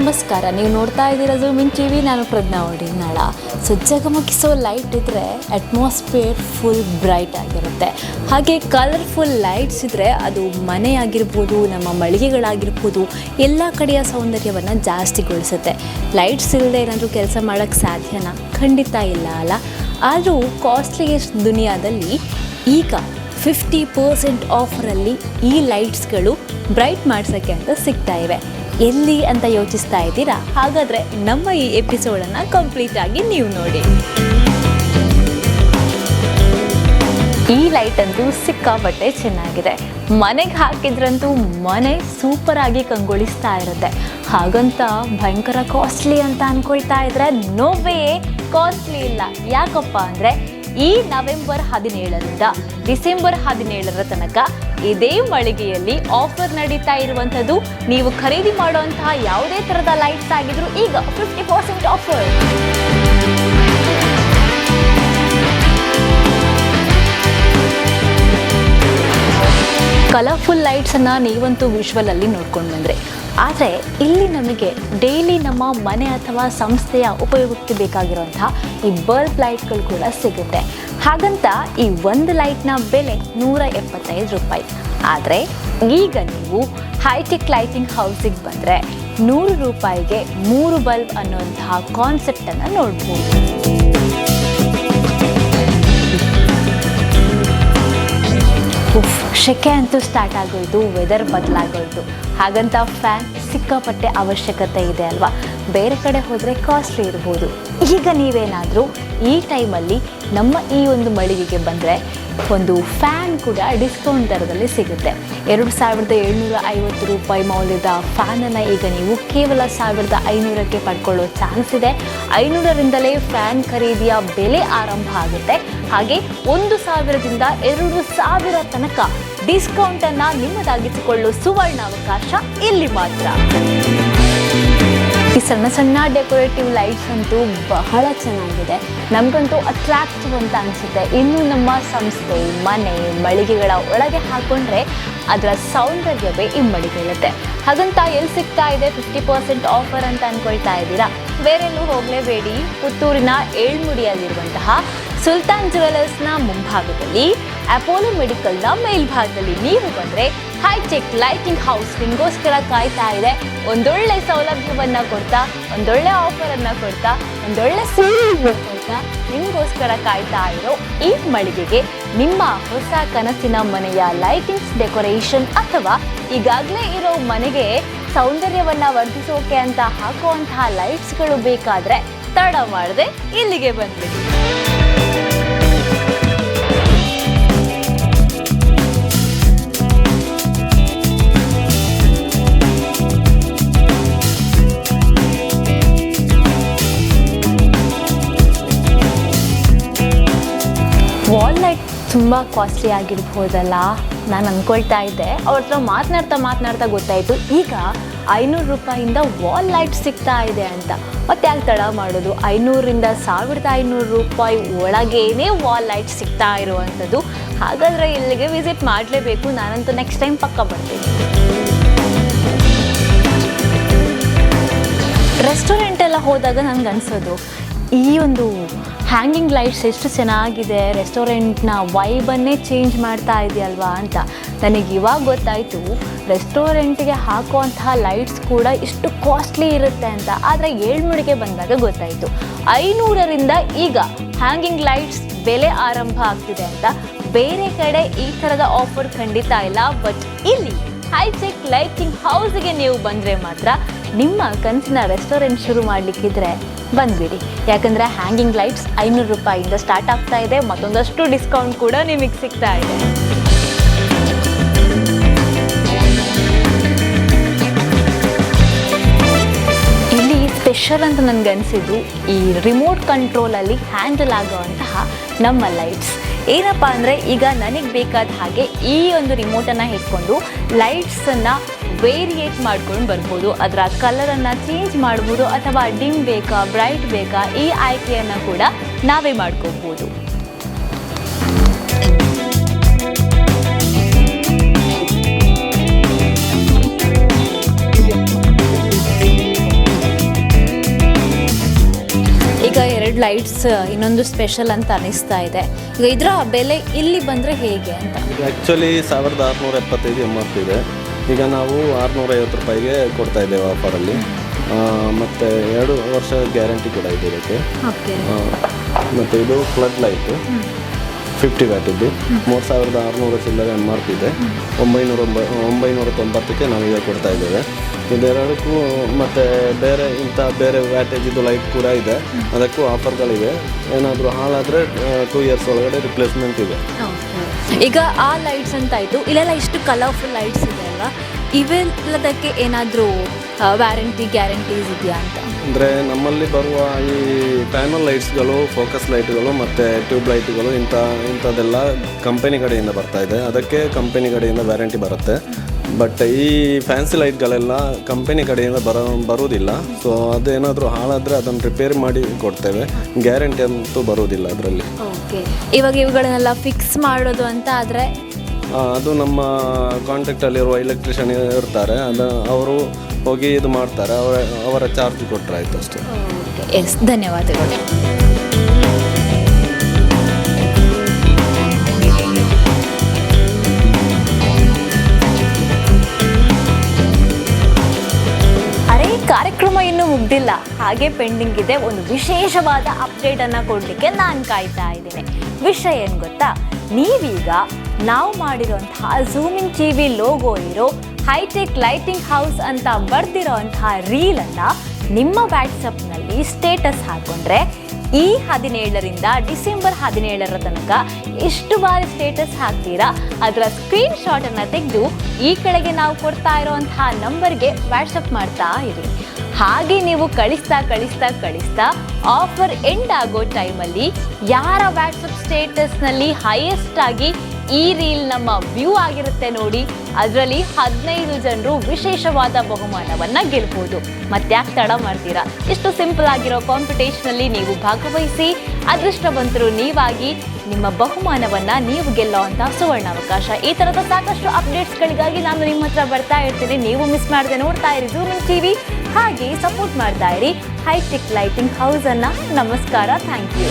ನಮಸ್ಕಾರ. ನೀವು ನೋಡ್ತಾ ಇದ್ದೀರೋದು ಮಿಂಚಿವಿ ನಾನು ಪ್ರಜ್ಞಾ ನಾಳ ಸೊ ಜಗಮಗಿಸೋ ಲೈಟ್ ಇದ್ದರೆ ಅಟ್ಮಾಸ್ಫಿಯರ್ ಫುಲ್ ಬ್ರೈಟ್ ಆಗಿರುತ್ತೆ. ಹಾಗೆ ಕಲರ್ಫುಲ್ ಲೈಟ್ಸ್ ಇದ್ದರೆ ಅದು ಮನೆ ಆಗಿರ್ಬೋದು, ನಮ್ಮ ಮಳಿಗೆಗಳಾಗಿರ್ಬೋದು, ಎಲ್ಲ ಕಡೆಯ ಸೌಂದರ್ಯವನ್ನು ಜಾಸ್ತಿಗೊಳಿಸುತ್ತೆ ಲೈಟ್ಸ್ ಇಲ್ಲದೆ ಏನಾದರೂ ಕೆಲಸ ಮಾಡೋಕ್ಕೆ ಸಾಧ್ಯನಾ? ಖಂಡಿತ ಇಲ್ಲ ಅಲ್ಲ. ಆದರೂ ಕಾಸ್ಟ್ಲಿಯೆಸ್ಟ್ ದುನಿಯಾದಲ್ಲಿ ಈಗ ಫಿಫ್ಟಿ ಪರ್ಸೆಂಟ್ ಆಫರಲ್ಲಿ ಈ ಲೈಟ್ಸ್ಗಳು ಬ್ರೈಟ್ ಮಾಡ್ಸೋಕ್ಕೆ ಅಂತ ಸಿಗ್ತಾ ಇವೆ. ಎಲ್ಲಿ ಅಂತ ಯೋಚಿಸ್ತಾ ಇದ್ದೀರಾ? ಹಾಗಾದರೆ ನಮ್ಮ ಈ ಎಪಿಸೋಡನ್ನು ಕಂಪ್ಲೀಟ್ ಆಗಿ ನೀವು ನೋಡಿ. ಈ ಲೈಟ್ ಅಂತೂ ಸಿಕ್ಕಾಪಟ್ಟೆ ಚೆನ್ನಾಗಿದೆ. ಮನೆಗೆ ಹಾಕಿದ್ರಂತೂ ಮನೆ ಸೂಪರ್ ಆಗಿ ಕಂಗೊಳಿಸ್ತಾ ಇರುತ್ತೆ. ಹಾಗಂತ ಭಯಂಕರ ಕಾಸ್ಟ್ಲಿ ಅಂತ ಅನ್ಕೊಳ್ತಾ ಇದ್ರೆ ನೋವೇ ಕಾಸ್ಟ್ಲಿ ಇಲ್ಲ. ಯಾಕಪ್ಪ ಅಂದರೆ ಈ ನವೆಂಬರ್ ಹದಿನೇಳರಿಂದ ಡಿಸೆಂಬರ್ ಹದಿನೇಳರ ತನಕ ಇದೇ ಮಳಿಗೆಯಲ್ಲಿ ಆಫರ್ ನಡೀತಾ ಇರುವಂಥದ್ದು. ನೀವು ಖರೀದಿ ಮಾಡುವಂತಹ ಯಾವುದೇ ಥರದ ಲೈಟ್ಸ್ ಆಗಿದ್ರು ಈಗ ಫಿಫ್ಟಿ ಪರ್ಸೆಂಟ್ ಆಫರ್ ಕಲರ್ಫುಲ್ ಲೈಟ್ಸನ್ನು ನೀವಂತೂ ವಿಶ್ವಲಲ್ಲಿ ನೋಡ್ಕೊಂಡು ಬಂದರೆ ಆದರೆ ಇಲ್ಲಿ ನಮಗೆ ಡೈಲಿ ನಮ್ಮ ಮನೆ ಅಥವಾ ಸಂಸ್ಥೆಯ ಉಪಯೋಗಕ್ಕೆ ಬೇಕಾಗಿರುವಂತಹ ಈ ಬಲ್ಬ್ ಲೈಟ್ಗಳು ಕೂಡ ಸಿಗುತ್ತೆ. ಹಾಗಂತ ಈ ಒಂದು ಲೈಟ್ನ ಬೆಲೆ ನೂರ ಎಪ್ಪತ್ತೈದು ರೂಪಾಯಿ. ಆದರೆ ಈಗ ನೀವು ಹೈಟೆಕ್ ಲೈಟಿಂಗ್ ಹೌಸಿಗೆ ಬಂದರೆ ನೂರು ರೂಪಾಯಿಗೆ ಮೂರು ಬಲ್ಬ್ ಅನ್ನುವಂತಹ ಕಾನ್ಸೆಪ್ಟನ್ನು ನೋಡ್ಬೋದು. ಉಫ್ ಸೆಕೆ ಅಂತೂ ಸ್ಟಾರ್ಟ್ ಆಗೋಯ್ತು ವೆದರ್ ಬದಲಾಗೋಯ್ತು. ಹಾಗಂತ ಫ್ಯಾನ್ ಸಿಕ್ಕಾಪಟ್ಟೆ ಅವಶ್ಯಕತೆ ಇದೆ ಅಲ್ವಾ? ಬೇರೆ ಕಡೆ ಹೋದರೆ ಕಾಸ್ಟ್ಲಿ ಇರ್ಬೋದು. ಈಗ ನೀವೇನಾದರೂ ಈ ಟೈಮಲ್ಲಿ ನಮ್ಮ ಈ ಒಂದು ಮಳಿಗೆಗೆ ಬಂದರೆ ಒಂದು ಫ್ಯಾನ್ ಕೂಡ ಡಿಸ್ಕೌಂಟ್ ದರದಲ್ಲಿ ಸಿಗುತ್ತೆ. ಎರಡು ಸಾವಿರದ ಏಳ್ನೂರ ಐವತ್ತು ರೂಪಾಯಿ ಮೌಲ್ಯದ ಫ್ಯಾನನ್ನು ಈಗ ನೀವು ಕೇವಲ ಸಾವಿರದ ಐನೂರಕ್ಕೆ ಪಡ್ಕೊಳ್ಳೋ ಚಾನ್ಸ್ ಇದೆ. ಐನೂರರಿಂದಲೇ ಫ್ಯಾನ್ ಖರೀದಿಯ ಬೆಲೆ ಆರಂಭ ಆಗುತ್ತೆ. ಹಾಗೆ ಒಂದು ಸಾವಿರದಿಂದ ಎರಡು ಸಾವಿರ ತನಕ ಡಿಸ್ಕೌಂಟನ್ನು ಸುವರ್ಣ ಸುವರ್ಣಾವಕಾಶ ಇಲ್ಲಿ ಮಾತ್ರ. ಈ ಸಣ್ಣ ಸಣ್ಣ ಡೆಕೋರೇಟಿವ್ ಲೈಟ್ಸ್ ಅಂತೂ ಬಹಳ ಚೆನ್ನಾಗಿದೆ. ನಮಗಂತೂ ಅಟ್ರಾಕ್ಟಿವ್ ಅಂತ ಅನಿಸುತ್ತೆ. ಇನ್ನು ನಮ್ಮ ಸಂಸ್ಥೆ, ಮನೆ, ಮಳಿಗೆಗಳ ಒಳಗೆ ಹಾಕೊಂಡ್ರೆ ಅದರ ಸೌಂದರ್ಯವೇ ಇಮ್ಮಡಿಗೊಳ್ಳುತ್ತೆ ಹಾಗಂತ ಎಲ್ಲಿ ಸಿಗ್ತಾ ಇದೆ ಫಿಫ್ಟಿ ಪರ್ಸೆಂಟ್ ಆಫರ್ ಅಂತ ಅನ್ಕೊಳ್ತಾ ಇದ್ದೀರಾ? ಬೇರೆಲ್ಲೂ ಹೋಗಲೇಬೇಡಿ. ಪುತ್ತೂರಿನ ಏಳ್ಮುಡಿಯಲ್ಲಿರುವಂತಹ ಸುಲ್ತಾನ್ ಜುವೆಲ್ಲರ್ಸ್ನ ಮುಂಭಾಗದಲ್ಲಿ, ಅಪೋಲೋ ಮೆಡಿಕಲ್ನ ಮೇಲ್ಭಾಗದಲ್ಲಿ ನೀವು ಬಂದರೆ ಹೈಟೆಕ್ ಲೈಟಿಂಗ್ ಹೌಸ್ ನಿಮಗೋಸ್ಕರ ಕಾಯ್ತಾ ಇದೆ. ಒಂದೊಳ್ಳೆ ಸೌಲಭ್ಯವನ್ನ ಕೊಡ್ತಾ, ಒಂದೊಳ್ಳೆ ಆಫರನ್ನು ಕೊಡ್ತಾ, ಒಂದೊಳ್ಳೆ ಸೇವೆ ಕೊಡ್ತಾ ನಿಮಗೋಸ್ಕರ ಕಾಯ್ತಾ ಇರೋ ಈ ಮಳಿಗೆಗೆ ನಿಮ್ಮ ಹೊಸ ಕನಸಿನ ಮನೆಯ ಲೈಟಿಂಗ್ಸ್ ಡೆಕೋರೇಷನ್ ಅಥವಾ ಈಗಾಗಲೇ ಇರೋ ಮನೆಗೆ ಸೌಂದರ್ಯವನ್ನ ವರ್ಧಿಸೋಕೆ ಅಂತ ಹಾಕುವಂತಹ ಲೈಟ್ಸ್ಗಳು ಬೇಕಾದ್ರೆ ತಡ ಮಾಡದೆ ಇಲ್ಲಿಗೆ ಬಂದ್ಬಿಡಿ. ತುಂಬ ಕಾಸ್ಟ್ಲಿ ಆಗಿರ್ಬೋದಲ್ಲ? ನಾನು ಅಂದ್ಕೊಳ್ತಾ ಇದ್ದೆ. ಅವ್ರ ಹತ್ರ ಮಾತನಾಡ್ತಾ ಮಾತನಾಡ್ತಾ ಗೊತ್ತಾಯಿತು. ಈಗ ಐನೂರು ರೂಪಾಯಿಂದ ವಾಲ್ ಲೈಟ್ ಸಿಗ್ತಾ ಇದೆ ಅಂತ. ಮತ್ತೆ ಯಾಕೆ ತಡ ಮಾಡೋದು? ಐನೂರಿಂದ ಸಾವಿರದ ಐನೂರು ರೂಪಾಯಿ ಒಳಗೇನೆ ವಾಲ್ ಲೈಟ್ ಸಿಗ್ತಾ ಇರುವಂಥದ್ದು. ಹಾಗಾದರೆ ಇಲ್ಲಿಗೆ ವಿಸಿಟ್ ಮಾಡಲೇಬೇಕು. ನಾನಂತೂ ನೆಕ್ಸ್ಟ್ ಟೈಮ್ ಪಕ್ಕ ಬರ್ತೀನಿ. ರೆಸ್ಟೋರೆಂಟ್ ಎಲ್ಲ ಹೋದಾಗ ನನಗೆ ಅನಿಸೋದು ಈ ಒಂದು ಹ್ಯಾಂಗಿಂಗ್ ಲೈಟ್ಸ್ ಎಷ್ಟು ಚೆನ್ನಾಗಿದೆ ರೆಸ್ಟೋರೆಂಟ್ನ ವೈಬನ್ನೇ ಚೇಂಜ್ ಮಾಡ್ತಾ ಇದೆಯಲ್ವಾ ಅಂತ. ನನಗೆ ಇವಾಗ ಗೊತ್ತಾಯಿತು ರೆಸ್ಟೋರೆಂಟ್ಗೆ ಹಾಕುವಂತಹ ಲೈಟ್ಸ್ ಕೂಡ ಇಷ್ಟು ಕಾಸ್ಟ್ಲಿ ಇರುತ್ತೆ ಅಂತ. ಆದರೆ ಏಳ್ಮೂಡಿಗೆ ಬಂದಾಗ ಗೊತ್ತಾಯಿತು. ಐನೂರರಿಂದ ಈಗ ಹ್ಯಾಂಗಿಂಗ್ ಲೈಟ್ಸ್ ಬೆಲೆ ಆರಂಭ ಆಗ್ತಿದೆ ಅಂತ. ಬೇರೆ ಕಡೆ ಈ ಥರದ ಆಫರ್ ಖಂಡಿತ ಇಲ್ಲ ಬಟ್ ಇಲ್ಲಿ ಹೈಟೆಕ್ ಲೈಟಿಂಗ್ ಹೌಸ್ಗೆ ನೀವು ಬಂದರೆ ಮಾತ್ರ ನಿಮ್ಮ ಕನಸಿನ ರೆಸ್ಟೋರೆಂಟ್ ಶುರು ಮಾಡಲಿಕ್ಕಿದ್ರೆ ಬಂದ್ಬಿಡಿ. ಯಾಕಂದರೆ ಹ್ಯಾಂಗಿಂಗ್ ಲೈಟ್ಸ್ ಐನೂರು ರೂಪಾಯಿಂದ ಸ್ಟಾರ್ಟ್ ಆಗ್ತಾ ಇದೆ, ಮತ್ತೊಂದಷ್ಟು ಡಿಸ್ಕೌಂಟ್ ಕೂಡ ನಿಮಗೆ ಸಿಗ್ತಾ ಇದೆ. ಇಲ್ಲಿ ಸ್ಪೆಷಲ್ ಅಂತ ನನಗನ್ಸಿದ್ದು ಈ ರಿಮೋಟ್ ಕಂಟ್ರೋಲಲ್ಲಿ ಹ್ಯಾಂಡಲ್ ಆಗುವಂತಹ ನಮ್ಮ ಲೈಟ್ಸ್. ಏನಪ್ಪ ಅಂದರೆ ಈಗ ನನಗೆ ಬೇಕಾದ ಹಾಗೆ ಈ ಒಂದು ರಿಮೋಟನ್ನು ಇಟ್ಕೊಂಡು ಲೈಟ್ಸನ್ನು ವೇರಿಯೇಟ್ ಮಾಡ್ಕೊಂಡು ಬರ್ಬೋದು. ಅದರ ಕಲರನ್ನು ಚೇಂಜ್ ಮಾಡ್ಬೋದು, ಅಥವಾ ಡಿಮ್ ಬೇಕಾ ಬ್ರೈಟ್ ಬೇಕಾ, ಈ ಆಯ್ಕೆಯನ್ನು ಕೂಡ ನಾವೇ ಮಾಡ್ಕೋಬೋದು. ಲೈಟ್ಸ್ ಇನ್ನೊಂದು ಸ್ಪೆಷಲ್ ಅಂತ ಅನಿಸ್ತಾ ಇದೆ. ಈಗ ಇದರ ಬೆಲೆ ಇಲ್ಲಿ ಬಂದರೆ ಹೇಗೆ ಅಂತ? ಆ್ಯಕ್ಚುಲಿ ಸಾವಿರದ ಆರುನೂರ ಎಪ್ಪತ್ತೈದು ಎಂ ಆರ್ ಪಿ ಇದೆ. ಈಗ ನಾವು ಆರುನೂರ ಐವತ್ತು ರೂಪಾಯಿಗೆ ಕೊಡ್ತಾ ಇದ್ದೇವೆ ಆಫರಲ್ಲಿ ಮತ್ತು ಎರಡು ವರ್ಷ ಗ್ಯಾರಂಟಿ ಕೂಡ ಇದೆ ಇದಕ್ಕೆ. ಮತ್ತು ಇದು ಫ್ಲಡ್ ಲೈಟು ಫಿಫ್ಟಿ ವ್ಯಾಟಿದ್ದು ಮೂರು ಸಾವಿರದ ಆರುನೂರ ಚಿಲ್ಲರೆ ಎಂ ಆರ್ ಪಿ ಇದೆ. ಒಂಬೈನೂರ ಒಂಬೈ ಒಂಬೈನೂರ ತೊಂಬತ್ತಕ್ಕೆ ನಾವೀಗ ಕೊಡ್ತಾ ಇದ್ದೇವೆ. ಇದೆರಡಕ್ಕೂ ಮತ್ತು ಬೇರೆ ಇಂಥ ಬೇರೆ ವ್ಯಾಟೇಜಿದು ಲೈಟ್ ಕೂಡ ಇದೆ. ಅದಕ್ಕೂ ಆಫರ್ಗಳಿವೆ ಏನಾದರೂ ಹಾಳಾದರೆ ಟೂ ಇಯರ್ಸ್ ಒಳಗಡೆ ರಿಪ್ಲೇಸ್ಮೆಂಟ್ ಇದೆ. ಈಗ ಆ ಲೈಟ್ಸ್ ಅಂತ ಆಯಿತು. ಇಲ್ಲೆಲ್ಲ ಇಷ್ಟು ಕಲರ್ಫುಲ್ ಲೈಟ್ಸ್ ಇದೆ ಅಲ್ವಾ? ಇವೆಲ್ಲದಕ್ಕೆ ಏನಾದರೂ ವ್ಯಾರಂಟಿ ಗ್ಯಾರಂಟೀಸ್ ಇದೆಯಾ ಅಂತ? ಅಂದರೆ ನಮ್ಮಲ್ಲಿ ಬರುವ ಈ ಪ್ಯಾನಲ್ ಲೈಟ್ಸ್ಗಳು ಫೋಕಸ್ ಲೈಟ್ಗಳು ಮತ್ತು ಟ್ಯೂಬ್ ಲೈಟ್ಗಳು ಇಂಥ ಇಂಥದ್ದೆಲ್ಲ ಕಂಪನಿ ಕಡೆಯಿಂದ ಬರ್ತಾ ಇದೆ. ಅದಕ್ಕೆ ಕಂಪನಿ ಕಡೆಯಿಂದ ವ್ಯಾರಂಟಿ ಬರುತ್ತೆ. ಬಟ್ ಈ ಫ್ಯಾನ್ಸಿ ಲೈಟ್ಗಳೆಲ್ಲ ಕಂಪನಿ ಕಡೆಯಿಂದ ಬರ ಬರುವುದಿಲ್ಲ. ಸೊ ಅದೇನಾದರೂ ಹಾಳಾದರೆ ಅದನ್ನು ರಿಪೇರಿ ಮಾಡಿ ಕೊಡ್ತೇವೆ. ಗ್ಯಾರಂಟಿ ಅಂತೂ ಬರುವುದಿಲ್ಲ ಅದರಲ್ಲಿ. ಓಕೆ ಇವಾಗ ಇವುಗಳನ್ನೆಲ್ಲ ಫಿಕ್ಸ್ ಮಾಡೋದು ಅಂತ ಆದರೆ? ಅದು ನಮ್ಮ ಕಾಂಟ್ಯಾಕ್ಟಲ್ಲಿರುವ ಎಲೆಕ್ಟ್ರಿಷಿಯನ್ ಇರ್ತಾರೆ. ಅದು ಅವರು ಹೋಗಿ ಇದು ಮಾಡ್ತಾರೆ. ಅವರ ಅವರ ಚಾರ್ಜ್ ಕೊಟ್ಟರೆ ಆಯಿತು ಅಷ್ಟೇ. ಎಸ್ ಧನ್ಯವಾದಗಳು. ಮುಗ್ದಿಲ್ಲ ಹಾಗೆ ಪೆಂಡಿಂಗ್ ಇದೆ. ಒಂದು ವಿಶೇಷವಾದ ಅಪ್ಡೇಟ್ ಅನ್ನ ಕೊಡ್ಲಿಕ್ಕೆ ನಾನು ಕಾಯ್ತಾ ಇದ್ದೀನಿ. ವಿಷಯ ಏನು ಗೊತ್ತಾ? ನೀವೀಗ ನಾವು ಮಾಡಿರುವಂತಹ ಝೂಮಿಂಗ್ ಟಿವಿ ಲೋಗೋ ಇರೋ ಹೈಟೆಕ್ ಲೈಟಿಂಗ್ ಹೌಸ್ ಅಂತ ಬರ್ದಿರೋಂತಹ ರೀಲನ್ನು ನಿಮ್ಮ ವ್ಯಾಟ್ಸಪ್ನಲ್ಲಿ ಸ್ಟೇಟಸ್ ಹಾಕೊಂಡ್ರೆ ಈ ಹದಿನೇಳರಿಂದ ಡಿಸೆಂಬರ್ ಹದಿನೇಳರ ತನಕ ಎಷ್ಟು ಬಾರಿ ಸ್ಟೇಟಸ್ ಹಾಕ್ತೀರಾ? ಅದರ ಸ್ಕ್ರೀನ್ ಶಾಟ್ ಅನ್ನ ತೆಗೆದು ಈ ಕೆಳಗೆ ನಾವು ಕೊಡ್ತಾ ಇರೋವಂಥ ನಂಬರ್ಗೆ ವಾಟ್ಸಪ್ ಮಾಡ್ತಾ ಇರಿ. ಹಾಗೆ ನೀವು ಕಳಿಸ್ತಾ ಕಳಿಸ್ತಾ ಕಳಿಸ್ತಾ ಆಫರ್ ಎಂಡ್ ಆಗೋ ಟೈಮಲ್ಲಿ ಯಾರ ವಾಟ್ಸಪ್ ಸ್ಟೇಟಸ್ನಲ್ಲಿ ಹೈಯೆಸ್ಟ್ ಆಗಿ ಈ ರೀಲ್ ನಮ್ಮ ವ್ಯೂ ಆಗಿರುತ್ತೆ ನೋಡಿ, ಅದರಲ್ಲಿ ಹದಿನೈದು ಜನರು ವಿಶೇಷವಾದ ಬಹುಮಾನವನ್ನ ಗೆಲ್ಬೋದು. ಮತ್ತ್ಯಾಕೆ ತಡ ಮಾಡ್ತೀರಾ? ಇಷ್ಟು ಸಿಂಪಲ್ ಆಗಿರೋ ಕಾಂಪಿಟೇಷನಲ್ಲಿ ನೀವು ಭಾಗವಹಿಸಿ, ಅದೃಷ್ಟವಂತರು ನೀವಾಗಿ ನಿಮ್ಮ ಬಹುಮಾನವನ್ನ ನೀವು ಗೆಲ್ಲುವಂಥ ಸುವರ್ಣ ಅವಕಾಶ ಈ ತರದ ಸಾಕಷ್ಟು ಅಪ್ಡೇಟ್ಸ್ಗಳಿಗಾಗಿ ನಾನು ನಿಮ್ಮ ಹತ್ರ ಬರ್ತಾ ಇರ್ತೀನಿ. ನೀವು ಮಿಸ್ ಮಾಡದೆ ನೋಡ್ತಾ ಇರಿ. ಜೂಮಿಂಗ್ ಟಿವಿ ಹಾಗೆ ಸಪೋರ್ಟ್ ಮಾಡ್ತಾ ಇರಿ. ಹೈಟೆಕ್ ಲೈಟಿಂಗ್ ಹೌಸ್ ಅನ್ನ ನಮಸ್ಕಾರ ಥ್ಯಾಂಕ್ ಯು